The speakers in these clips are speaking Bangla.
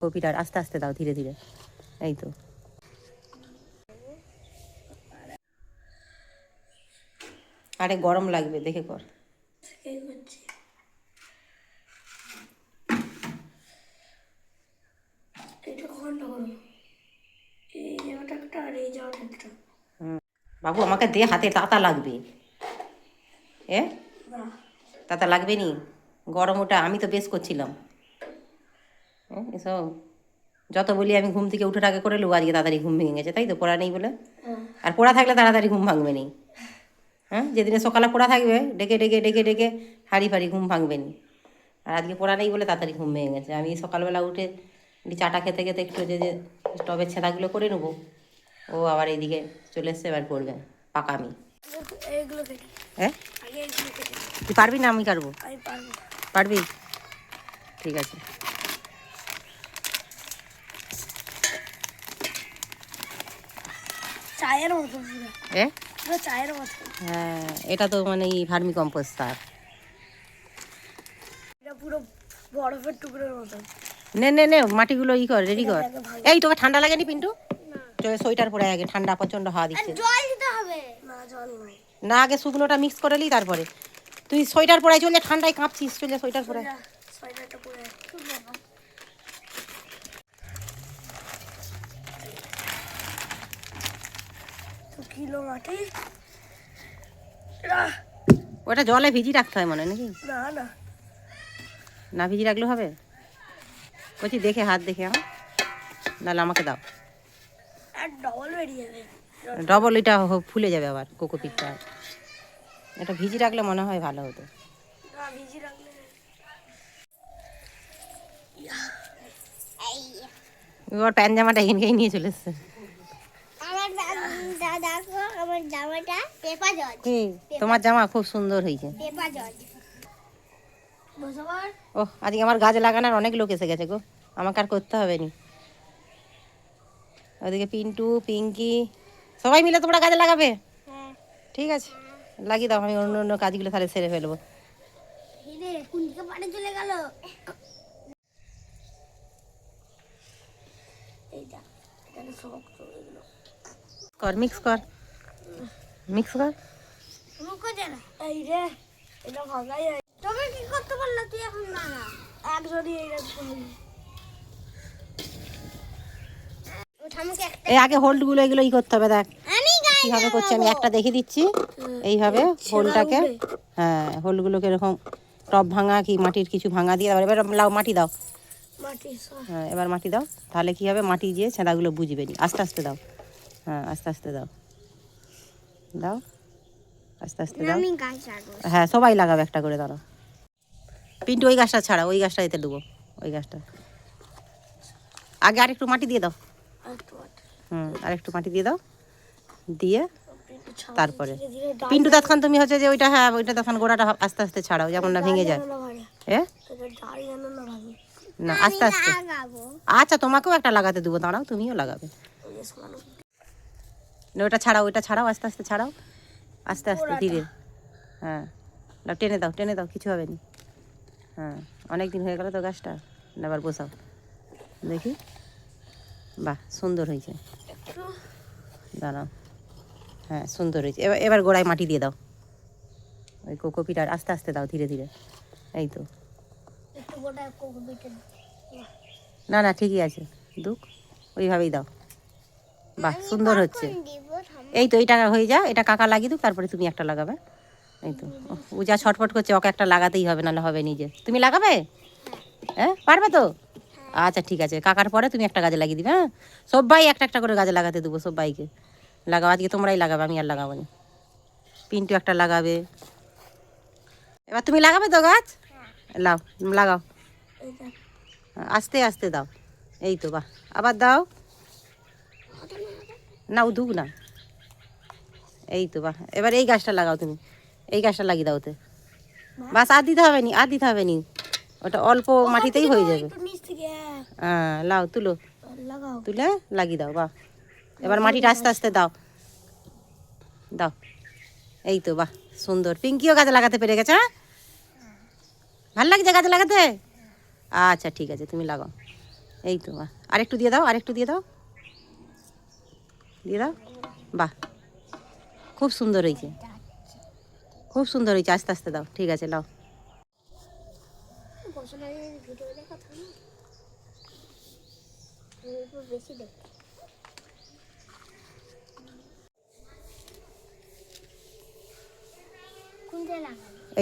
কপিটা আস্তে আস্তে দাও, ধীরে ধীরে। এই তো। আরে গরম লাগবে, দেখে কর। বাবু, আমাকে দে হাতে, তাতা লাগবে। এ? তাতা লাগবে নি? গরম ওটা, আমি তো বেশ করছিলাম। এ, এসব। যত বলি আমি ঘুম থেকে উঠে আগে করে লো আজকে তাড়াতাড়ি ঘুম ভেঙে গেছে তাই তো? পড়া নেই বলে। হ্যাঁ আর পড়া থাকলে তাড়াতাড়ি ঘুম ভাঙবে নি হ্যাঁ যেদিনে সকালে পড়া থাকবে ডেকে ডেকে ডেকে ডেকে হাড়ি ফাড়ি ঘুম ভাঙবে নি আর আজকে পড়া নেই বলে তাড়াতাড়ি ঘুম ভেঙে গেছে। আমি সকালবেলা উঠে চাটা খেতে খেতে একটু যে যে স্টবের ছেঁদাগুলো করে নেব ও আবার এইদিকে চলে এসছে এবার পড়বে পাকামি। হ্যাঁ? তুই পারবি না আমি কাটবো? পারব। পারবি? ঠিক আছে। চায়ের মতো পুরো। এ? পুরো চায়ের মতো। হ্যাঁ এটা তো মানে ভার্মি কম্পোস্ট সার এটা পুরো বরফের টুকরোর মতো। নে নে নে মাটিগুলো ই কর রেডি কর। এই তোকে ঠান্ডা লাগেনি পিন্টু? চলে সোয়েটার পরে আগে ঠান্ডা প্রচণ্ড হাওয়া দিচ্ছে। জল দিতে হবে। না জল নয় না আগে শুকনোটা মিক্স করে নি তারপরে। তুই সোয়েটার পরে চলে ঠান্ডায় কাঁপছিস চলে সোয়েটার পরে সোয়েটারটা পরে ওটা জলে ভিজি রাখতে হয় মনে হয় নাকি? না না। না ভিজি রাখলে হবে? বলছি দেখে হাত দেখে আমার। নাহলে আমাকে দাও। ডবল বেরিয়ে যাবে। ডবল এটা ফুলে যাবে আবার কোকোপিটটা এটা ভিজি রাখলে মনে হয় ভালো হতো। না ভিজি রাখলে এবার প্যান জামাটা এখানকেই নিয়ে চলে এসছে। দাদা আমার জামাটা পেপা জল। কি তোমার জামা খুব সুন্দর হয়েছে। পেপা ও আজকে আমার গাছ লাগানোর অনেক লোক এসে গেছে গো। আমাকে আর করতে হবে নি। ওদিকে পিন্টু পিঙ্কি সবাই মিলে তোমরা গাছ লাগাবে? হ্যাঁ। ঠিক আছে। লাগিয়ে দাও আমি অন্য অন্য কাজগুলো তাহলে সেরে ফেলব। চলে গেল। এইটা শক্ত। এগুলো কর মিক্স কর। মিক্স কর। মুখো জানা এই রে এটা হয় তোকে কি করতে পারল তুই এখন? না না একজনই এইটা এই আগে হোল্ডগুলো এগুলো ই করতে হবে দেখ। কীভাবে করছি আমি একটা দেখে দিচ্ছি। এইভাবে হোলটাকে হ্যাঁ হোলগুলোকে এরকম টপ ভাঙা কি মাটির কিছু ভাঙা দিয়ে তারপর এবার লাও মাটি দাও। মাটি হ্যাঁ এবার মাটি দাও। তাহলে কি হবে? মাটি দিয়ে ছেঁদাগুলো বুঝবে নি। আস্তে আস্তে দাও। হ্যাঁ আস্তে আস্তে দাও। দাও আস্তে আস্তে দাও। হ্যাঁ সবাই লাগাবে একটা করে দাঁড়াও। পিন্টু ওই গাছটা ছাড়া ওই গাছটা এতে দেবো ওই গাছটা। আগে আরেকটু মাটি দিয়ে দাও। আর একটু মাটি। হুম দিয়ে দাও। দিয়ে তারপরে। পিন্টু তৎক্ষণ তুমি হচ্ছে যে ওইটা হ্যাঁ ওইটা তখন গোড়াটা আস্তে আস্তে ছাড়াও যেমন না ভেঙে যায়। যেন না আস্তে আস্তে। আচ্ছা তোমাকেও একটা লাগাতে দেবো দাঁড়াও তুমিও লাগাবে। ওটা ছাড়াও ওইটা ছাড়াও আস্তে আস্তে ছাড়াও। আস্তে আস্তে ধীরে। হ্যাঁ। না টেনে দাও টেনে দাও কিছু হবে না। হ্যাঁ অনেক দিন হয়ে গেল তো গাছটা। না এবার বসাও। দেখি। বাহ সুন্দর হয়েছে। দাঁড়াও। হ্যাঁ সুন্দর হয়েছে। এবার এবার গোড়ায় মাটি দিয়ে দাও। ওই কোকোপিটা আস্তে আস্তে দাও ধীরে ধীরে। এই তো। না না ঠিকই আছে। দুঃখ। ওইভাবেই দাও। বাহ সুন্দর হচ্ছে। এই তো এইটা হয়ে যা এটা কাকা লাগিয়ে দিক তারপরে তুমি একটা লাগাবে। এই তো ও যা ছটফট করছে ওকে একটা লাগাতেই হবে নাহলে হবে নিজে। তুমি লাগাবে? হ্যাঁ। পারবে তো? আচ্ছা ঠিক আছে কাকার পরে তুমি একটা গাছে লাগিয়ে দিবে হ্যাঁ? সবাই একটা একটা করে গাছে লাগাতে দেবো সবাইকে। লাগাও আজকে তোমরাই লাগাবে আমি আর লাগাবো না। পিন্টু একটা লাগাবে। এবার তুমি লাগাবে তো গাছ? লাও লাগাও। আস্তে আস্তে দাও। এই তো বাহ আবার দাও। না দুক না এই তো বাহ। এবার এই গাছটা লাগাও তুমি। এই গাছটা লাগিয়ে দাও তো বাস আর দিতে হবে নি আর দিতে হবে নি। ওটা অল্প মাটিতেই হয়ে যাবে। হ্যাঁ, হ্যাঁ লাও তুলো। তুলে লাগিয়ে দাও বাহ। এবার মাটিটা আস্তে আস্তে দাও। দাও। এই তো বাহ সুন্দর। পিঙ্কিও গাছে লাগাতে পেরে গেছে হ্যাঁ? ভালো লাগছে গাছে লাগাতে? আচ্ছা ঠিক আছে তুমি লাগাও। এই তো বাহ। আরেকটু দিয়ে দাও আরেকটু দিয়ে দাও। দিয়ে দাও বাহ। খুব সুন্দর হয়েছে। খুব সুন্দর হয়েছে। আস্তে আস্তে দাও। ঠিক আছে লাও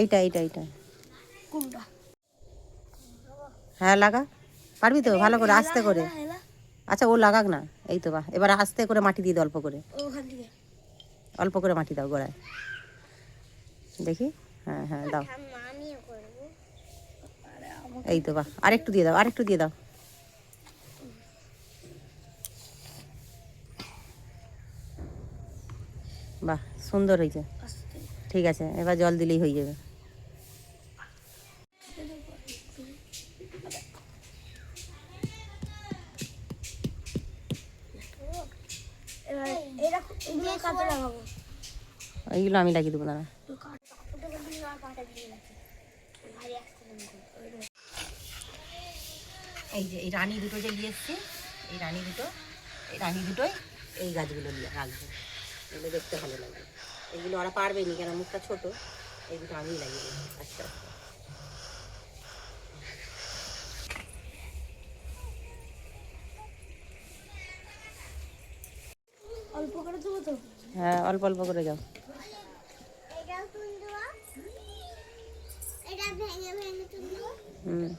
এইটা এইটা এইটা। হ্যাঁ লাগা। পারবি তো? ভালো করে আস্তে করে। আচ্ছা ও লাগাক না। এই তো বাহ এবার আস্তে করে মাটি দিয়ে দাও অল্প করে। অল্প করে মাটি দাও গোড়ায়। দেখি? হ্যাঁ হ্যাঁ দাও। এই তো বাহ আরেকটু দিয়ে দাও আরেকটু দিয়ে দাও। বাহ সুন্দর হয়েছে। ঠিক আছে এবার জল দিলেই হয়ে যাবে। এইগুলো আমি লাগিয়ে দেবো দাঁড়া। এই যে এই রানী দুটো যে নিয়ে এসছি এই রানী দুটো এই রানী দুটোই এই গাছগুলো নিয়ে রাখব। এগুলো দেখতে ভালো লাগবে এগুলো ওরা পারবে নি কেন? মুখটা ছোট। এই দুটো আমিই লাগিয়ে দেবো আচ্ছা অল্প করে দেবো তো হ্যাঁ অল্প অল্প করে যাও হুম।